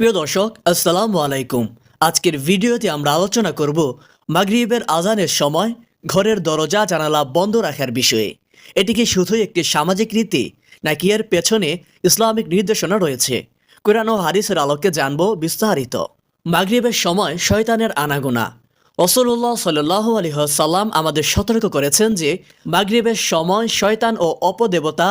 প্রিয় দর্শক, আসসালামু আলাইকুম। আজকের ভিডিওতে আমরা আলোচনা করব মাগরিবের আজানের সময় ঘরের দরজা জানালা বন্ধ রাখার বিষয়ে। এটি কি শুধুই একটি সামাজিক রীতি, নাকি এর পেছনে ইসলামিক নির্দেশনা রয়েছে? কোরআন ও হাদিসের আলোকে জানব বিস্তারিত। মাগরিবের সময় শয়তানের আনাগোনা। রসুল্লাহ সাল্লাহ আলহিহাসাল্লাম আমাদের সতর্ক করেছেন যে, মাগরিবের সময় শয়তান ও অপদেবতা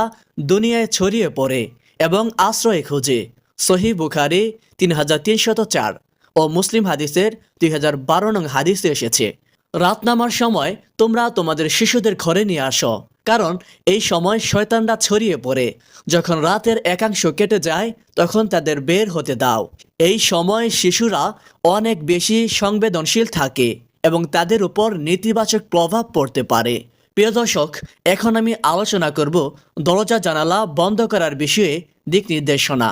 দুনিয়ায় ছড়িয়ে পড়ে এবং আশ্রয় খোঁজে। সহি বুখারি তিন হাজার তিনশত চার ও মুসলিম হাদিসের দুই হাজার বারো নং হাদিসে এসেছে। রাত নামার সময় তোমরা তোমাদের শিশুদের ঘরে নিয়ে আসো, কারণ এই সময় শয়তানরা ছড়িয়ে পড়ে। যখন রাতের একাংশ কেটে যায়, তখন তাদের বের হতে দাও। এই সময় শিশুরা অনেক বেশি সংবেদনশীল থাকে এবং তাদের উপর নেতিবাচক প্রভাব পড়তে পারে। প্রিয় দর্শক, এখন আমি আলোচনা করব দরজা জানালা বন্ধ করার বিষয়ে দিক নির্দেশনা।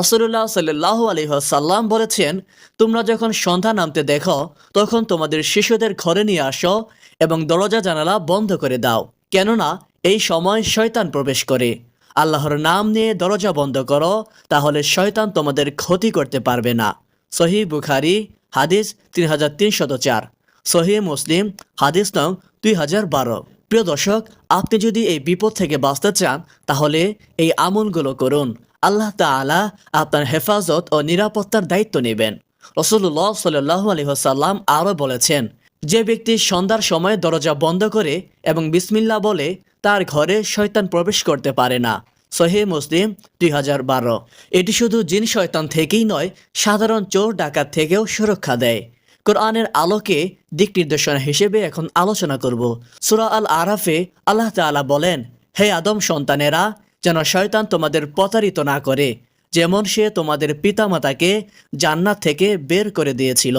রসুল্লাহ সাল্লাহ আলহিহাসাল্লাম বলেছেন, তোমরা যখন সন্ধ্যা নামতে দেখো, তখন তোমাদের শিশুদের ঘরে নিয়ে আসো এবং দরজা জানালা বন্ধ করে দাও। কেননা, এই সময় শয়তান প্রবেশ করে। আল্লাহর নাম নিয়ে দরজা বন্ধ করো, তাহলে শয়তান তোমাদের ক্ষতি করতে পারবে না। সহি বুখারি, হাদিস তিন হাজার তিনশত চার। সহি মুসলিম, হাদিস নং দুই হাজার বারো। প্রিয় দর্শক, আপনি যদি এই বিপদ থেকে বাঁচতে চান, তাহলে এই আমলগুলো করুন। আল্লাহ তাআলা আপনার হেফাজত ও নিরাপত্তার দায়িত্ব নেবেন। রসুল্লাহ সাল্লাহ আলহিহাসাল্লাম আরও বলেছেন, যে ব্যক্তি সন্ধ্যার সময় দরজা বন্ধ করে এবং বিসমিল্লা বলে, তার ঘরে শয়তান প্রবেশ করতে পারে না। সহে মুসলিম দুই হাজার বারো। এটি শুধু জিন শয়তান থেকেই নয়, সাধারণ চোর ডাকাত থেকেও সুরক্ষা দেয়। কোরআনের আলোকে দিক নির্দেশনা হিসেবে এখন আলোচনা করব। সুরা আল আরাফে আল্লাহ তাআলা বলেন, হে আদম সন্তানেরা যেন শয়তান তোমাদের প্রতারিত না করে, যেমন সে তোমাদের পিতামাতাকে জান্নাত থেকে বের করে দিয়েছিল।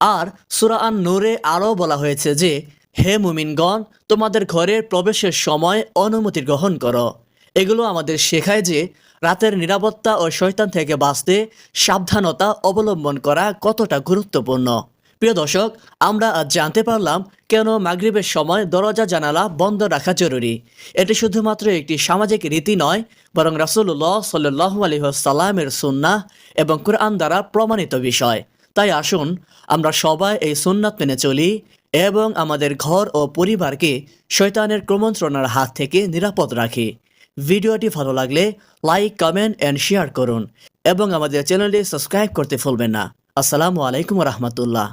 আর সুরা আন নূরে আরও বলা হয়েছে যে, হে মুমিনগণ, তোমাদের ঘরের প্রবেশের সময় অনুমতি গ্রহণ করো। এগুলো আমাদের শেখায় যে, রাতের নিরাপত্তা ও শয়তান থেকে বাঁচতে সাবধানতা অবলম্বন করা কতটা গুরুত্বপূর্ণ। প্রিয় দর্শক, আমরা আজ জানতে পারলাম কেন মাগরিবের সময় দরজা জানালা বন্ধ রাখা জরুরি। এটি শুধুমাত্র একটি সামাজিক রীতি নয়, বরং রাসুল্লাহ সাল্লু আলহিহাসাল্লামের সুন্নাহ এবং কোরআন দ্বারা প্রমাণিত বিষয়। তাই আসুন, আমরা সবাই এই সুন্নাত মেনে চলি এবং আমাদের ঘর ও পরিবারকে শয়তানের ক্রমন্ত্রণার হাত থেকে নিরাপদ রাখি। ভিডিওটি ভালো লাগলে লাইক, কমেন্ট অ্যান্ড শেয়ার করুন এবং আমাদের চ্যানেলটি সাবস্ক্রাইব করতে ভুলবেন না। আসসালামু আলাইকুম রহমতুল্লাহ।